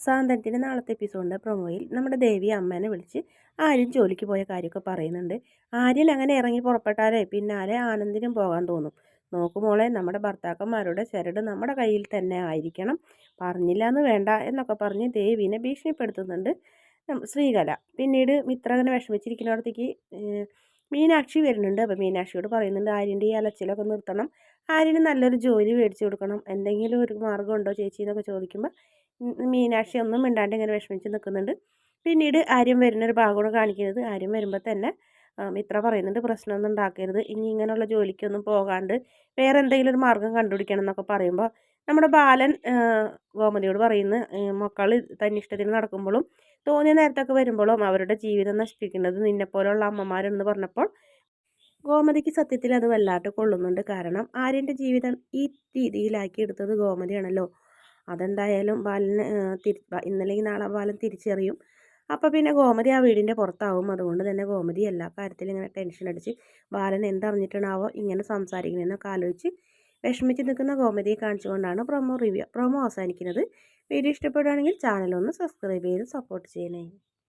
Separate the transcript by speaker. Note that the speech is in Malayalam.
Speaker 1: സാന്ത്വനത്തിന്റെ നാളത്തെ എപ്പിസോഡിന്റെ പ്രൊമോയിൽ നമ്മുടെ ദേവി അമ്മേനെ വിളിച്ച് ആര്യൻ ജോലിക്ക് പോയ കാര്യമൊക്കെ പറയുന്നുണ്ട്. ആര്യൻ അങ്ങനെ ഇറങ്ങി പുറപ്പെട്ടാലേ പിന്നാലെ ആനന്ദിനും പോകാൻ തോന്നും. നോക്കുമോളെ നമ്മുടെ ഭർത്താക്കന്മാരുടെ ചരട് നമ്മുടെ കയ്യിൽ തന്നെ ആയിരിക്കണം. പറഞ്ഞില്ല എന്ന് വേണ്ട എന്നൊക്കെ പറഞ്ഞ് ദേവീനെ ഭീഷണിപ്പെടുത്തുന്നുണ്ട് ശ്രീകല. പിന്നീട് മിത്രകനെ വിഷമിച്ചിരിക്കുന്നിടത്തേക്ക് മീനാക്ഷി വരുന്നുണ്ട്. അപ്പോൾ മീനാക്ഷിയോട് പറയുന്നുണ്ട് ആര്യന്റെ ഈ അലച്ചിലൊക്കെ നിർത്തണം. ആര്യന് നല്ലൊരു ജോലി മേടിച്ചു കൊടുക്കണം. എന്തെങ്കിലും ഒരു മാർഗമുണ്ടോ ചേച്ചി? എന്നൊക്കെ ചോദിക്കുമ്പോൾ മീനാക്ഷി ഒന്നും മിണ്ടാണ്ട് ഇങ്ങനെ വിഷമിച്ച് നിൽക്കുന്നുണ്ട് പിന്നീട് ആര്യം വരുന്നൊരു ഭാഗമാണ് കാണിക്കുന്നത്. ആര്യം വരുമ്പോൾ തന്നെ മിത്ര പറയുന്നുണ്ട് പ്രശ്നമൊന്നും ഉണ്ടാക്കരുത്. ഇനി ഇങ്ങനെയുള്ള ജോലിക്കൊന്നും പോകാണ്ട് വേറെ എന്തെങ്കിലും ഒരു മാർഗം കണ്ടുപിടിക്കണം എന്നൊക്കെ പറയുമ്പോൾ നമ്മുടെ ബാലൻ ഗോമതിയോട് പറയുന്നു മക്കൾ തന്നിഷ്ടത്തിന് നടക്കുമ്പോഴും തോന്നിയ നേരത്തൊക്കെ വരുമ്പോഴും അവരുടെ ജീവിതം നശിപ്പിക്കുന്നത് നിന്നെപ്പോലുള്ള അമ്മമാരെന്ന് പറഞ്ഞപ്പോൾ ഗോമതിക്ക് സത്യത്തിൽ അത് വല്ലാട്ട് കൊള്ളുന്നുണ്ട്. കാരണം ആര്യന്റെ ജീവിതം ഈ രീതിയിലാക്കി എടുത്തത് ഗോമതിയാണല്ലോ. അതെന്തായാലും ബാലന് തിരി ഇന്നല്ലെങ്കിൽ നാളെ ബാലൻ തിരിച്ചറിയും. അപ്പോൾ പിന്നെ ഗോമതി ആ വീടിന്റെ പുറത്താവും. അതുകൊണ്ട് തന്നെ ഗോമതി എല്ലാ കാര്യത്തിലും ഇങ്ങനെ ടെൻഷൻ അടിച്ച് ബാലൻ എന്തറിഞ്ഞിട്ടാണാവോ ഇങ്ങനെ സംസാരിക്കുന്നതെന്നൊക്കെ ആലോചിച്ച് വിഷമിച്ച് നിൽക്കുന്ന ഗോമതിയെ കാണിച്ചുകൊണ്ടാണ് പ്രൊമോ റിവ്യൂ പ്രൊമോ അവസാനിക്കുന്നത്. വീഡിയോ ഇഷ്ടപ്പെടുകയാണെങ്കിൽ ചാനലൊന്ന് സബ്സ്ക്രൈബ് ചെയ്ത് സപ്പോർട്ട് ചെയ്യണേ.